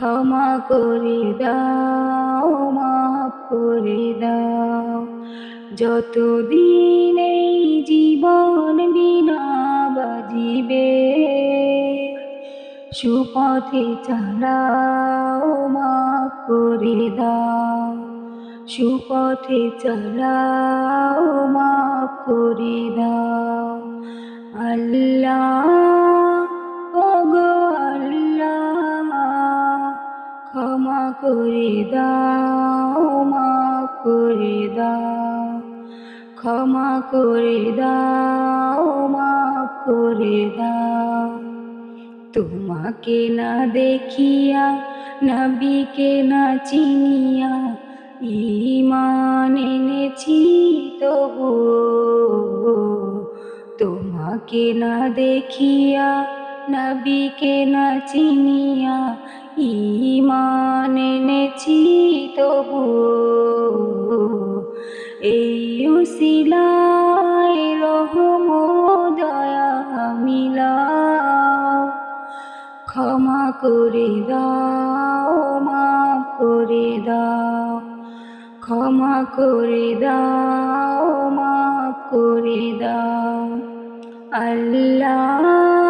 ক্ষমা করে দাও, মাফ করে দাও। যতদিন এই জীবন বিনা বাজিবে, সুপথে চালাও মাফ করে দাও। সুপথে চালাও মাফ করে দাও। আল্লাহ করে দাও, মাফ করে দাও, ক্ষমা করে দাও, মাফ করে দাও। তোমাকে না দেখিয়া, নবীকে না চিনিয়া ইমান এনেছি তবু তোমাকে না দেখিয়া, নবীকে না চিনিয়া ইমান এনেছি তবু। এই উসিলায় রহম দয়া মিলাও। ক্ষমা করে দাও, মাফ করে দাও। ক্ষমা করে দাও, মাফ করে দাও। আল্লাহ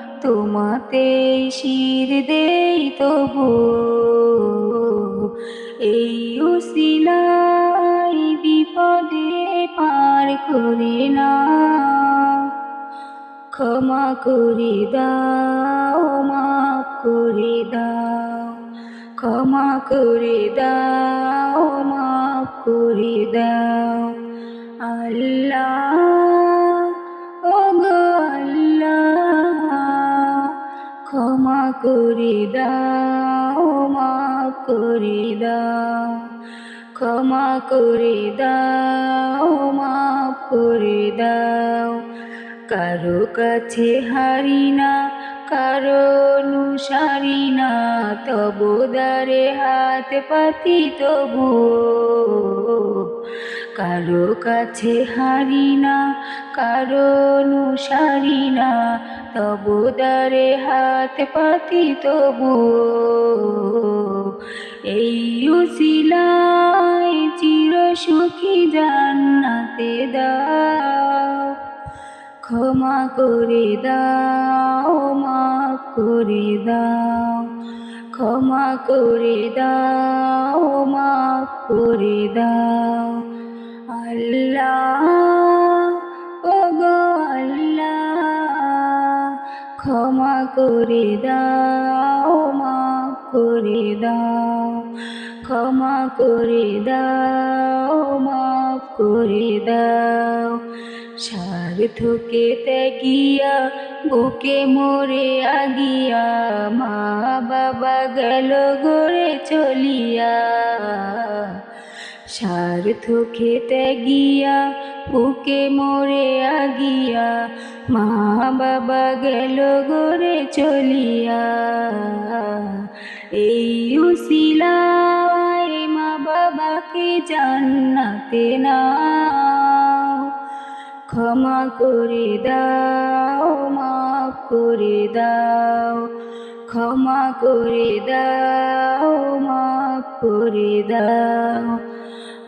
তোমাতে শির দেই তবু। এই উসিলাই বিপদে পার করে না। ক্ষমা করে দাও, মাফ করে দাও। ক্ষমা করে দাও, মাফ করে দাও। আল্লাহ করে দাও মাফ করে দাও ক্ষমা করে দাও মাফ করে দাও কারও কাছে হারি না, কারও অনুসারি না, তবু দারে হাত পাতি তবু কারও কাছে হারি না, কারও অনুসারি না, তবু দারে হাত পাতি তবু। এই উসিলায় চির সুখী জান্নাতে দাও। ক্ষমা করে দাও, মাফ করে দাও। ক্ষমা করে দাও, মাফ করে দাও। আল্লাহ, ওগো আল্লাহ, ক্ষমা করে দাও, মাফ করে দাও, ক্ষমা করে দাও, মাফ করে দাও। স্বার্থকে ত্যাগিয়া, বুকে মরে আগিয়া, মা বাবা গেল গড়ে চলিয়া। স্বার্থকে ত্যাগিয়া, বুকে মরে আগিয়া, মা বাবা গেল গড়ে চলিয়া। এই উসিলায় মা বাবাকে জান্নাতে না ক্ষমা করে দাও, মাফ করে দাও। ক্ষমা করে দাও, মাফ করে দাও।